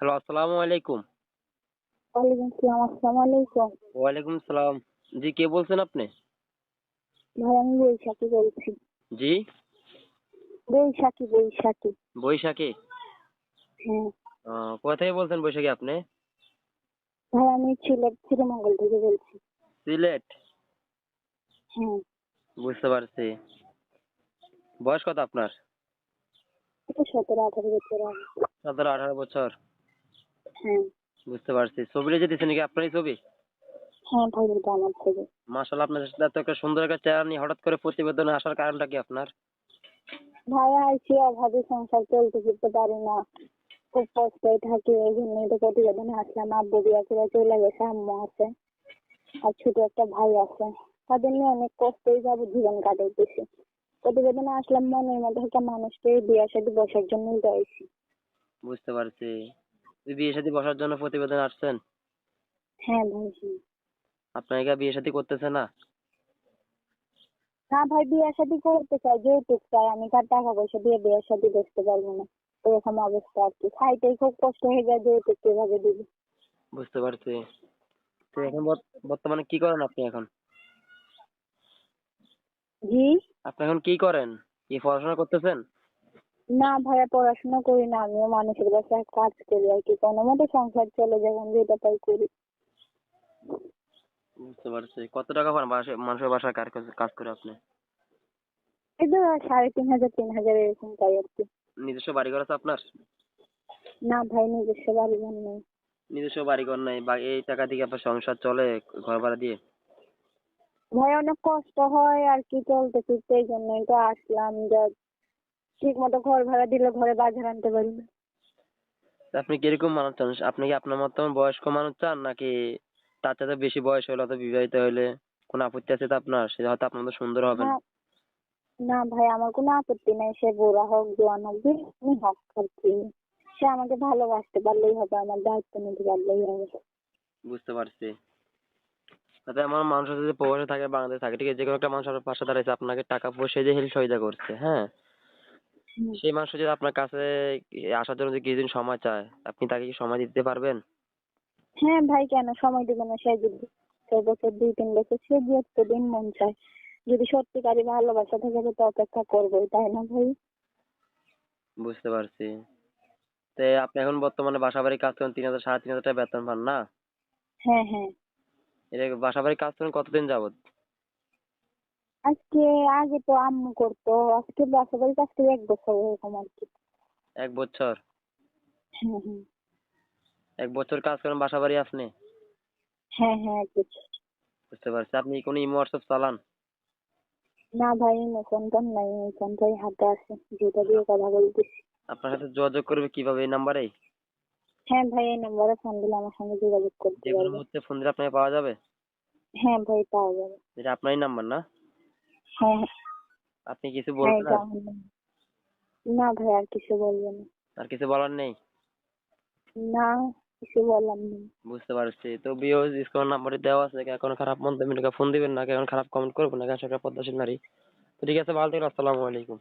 Hello আসসালামু আলাইকুম। ওয়ালাইকুম আসসালাম আসসালামু আলাইকুম। ওয়ালাইকুম সালাম জি কে বলছেন আপনি? ভাই আমি বৈশাখী বলছি। জি? বৈশাখী বৈশাখী। বৈশাখী? হ্যাঁ। থেকে বলছেন বৈশাখী আপনি? ভাই আমি সিলেট শ্রীমঙ্গল থেকে বলছি। সিলেট? হ্যাঁ। বুঝতে পারছি। বয়স কত আপনার? সতেরো আঠারো বছর সতেরো আঠারো বছর। বুঝতে পারছি। ছবিটা যে দিচ্ছেন নাকি আপনারই ছবি? হ্যাঁ ভাই এটা আমার মাসাল আপনার সাথে এত একটা সুন্দর একটা চেহারা নিয়ে হঠাৎ করে প্রতিবেদনে আসার কারণটা কি আপনার? ভাই অভাবে সংসার চলতে ফিরতে পারি না। খুব কষ্টে থাকি এই জন্যই তো প্রতিবেদনে আসলাম। আব্বু বিয়া করে চলে গেছে আম্মু আছে আর ছোট একটা ভাই আছে। তাদের নিয়ে অনেক কষ্টেই যাব জীবন কাটাইতেছি প্রতিবেদনে আসলাম মনের মধ্যে একটা মানুষকে বিয়ের সাথে বসার জন্যই তো বুঝতে পারছি। বিয়ে সাথে বসার জন্য প্রতিবেদন আসছেন হ্যাঁ ভাই। আপনার কি বিয়ে সাথে করতেছে না? না ভাই বিয়ে সাথে করতে চাই যৌতুক চাই আমি কার টাকা পয়সা দিয়ে বিয়ের সাথে বসতে পারব না। এরকম অবস্থা আর কি। খাইতেই খুব কষ্ট হয়ে যায় যৌতুক কীভাবে দিবি। বুঝতে পারছি। তো এখন বর্তমানে কি করেন আপনি এখন? জি? আপনি এখন কি করেন? কি পড়াশোনা করতেছেন? না ভাইয়া পড়াশোনা করি না আমিও মানুষের বাসায় কাজ করি আর কি কোনো মতো সংসার চলে যখন যেটা পাই করি। বুঝতে পারছি। কত টাকা পান মানুষের বাসায় কার কাছে কাজ করে আপনি? এই তো সাড়ে তিন হাজার তিন হাজার এরকম পাই আর কি। নিজস্ব বাড়ি ঘর আছে আপনার? না ভাই নিজস্ব বাড়ি ঘর নেই। নিজস্ব বাড়ি ঘর নাই বা এই টাকা দিয়ে আপনার সংসার চলে ঘর ভাড়া দিয়ে? ভাই অনেক কষ্ট হয় আর কি চলতে ফিরতে এই জন্যই তো আসলাম যা ঠিক মতো ঘর ভাড়া দিলে ঘরে বাজার আনতে পারি না। আপনি কীরকম মানুষ চান? আপনি কি আপনার মতন বয়স্ক মানুষ চান নাকি তার চাইতে বেশি বয়স হলে অথবা বিবাহিত হলে কোনো আপত্তি আছে তো আপনার? সেটা হয়তো আপনার মতো সুন্দর হবে না। না ভাই আমার কোনো আপত্তি নেই। সে বুড়া হোক জোয়ান হোক হোক আর কি। সে আমাকে ভালোবাসতে পারলেই হবে আমার দায়িত্ব নিতে পারলেই হবে। বুঝতে পারছি। তাতে আমার মানুষ যে প্রবাসে থাকে বাংলাদেশে থাকে ঠিক আছে যে কোনো একটা মানুষ আপনার পাশে দাঁড়াইছে আপনাকে টাকা পয়সা দিয়ে হেল্প সহযোগিতা করছে হ্যাঁ। সেই মানুষ যদি আপনার কাছে আসার জন্য কিছুদিন সময় চায় আপনি তাকে কি সময় দিতে পারবেন? হ্যাঁ ভাই কেন সময় দেবে না? সে যদি ছয় বছর দুই তিন বছর সে যতদিন মন চায় যদি সত্যিকারই ভালোবাসা থাকে তো অপেক্ষা করবোই তাই না ভাই? বুঝতে পারছি। তো আপনি এখন বর্তমানে বাসা বাড়ি কাজ করেন তিন হাজার সাড়ে তিন হাজার টাকা বেতন পান না? হ্যাঁ হ্যাঁ। এটা বাসা বাড়ি কাজ করেন কতদিন যাবত আজকে আগে তো আম্মু করতো আজকে বাসা বাড়ি কাছ থেকে এক বছর এরকম আর কি। এক বছর? হ্যাঁ হ্যাঁ। এক বছর কাজ করেন বাসা বাড়ি আপনি? হ্যাঁ হ্যাঁ এক বছর। বুঝতে পারছি। আপনি কোনো ইমো হোয়াটসঅ্যাপ চালান? না ভাই ফোনটা নাই ফোনটাই হাতে আছে যেটা দিয়ে কথা বলতেছি আপনার সাথে যোগাযোগ করবে কীভাবে এই নাম্বারেই হ্যাঁ ভাই এই নম্বরে ফোন দিলে আমার সঙ্গে যোগাযোগ করতে যে কোনো পারবে। মুহূর্তে ফোন দিলে আপনাকে পাওয়া যাবে? হ্যাঁ ভাই পাওয়া যাবে। এটা আপনারই নাম্বার না? হ্যাঁ। আপনি কিছু হ্যাঁ বলবেন? আর? না। ভাই আর কিছু বলব না। আর কিছু বলার নেই? না কিছু বললাম নেই। বুঝতে পারছি। তো বিওজ ডিসকাউন্ট নাম্বারে দেওয়া আছে এখন খারাপ মন্তব্য ফোন দিবেন না এখন খারাপ কমেন্ট করবেন না সরকার পদ্মাশীল নারী। ঠিক আছে ভালো থাকেন আসসালামু আলাইকুম।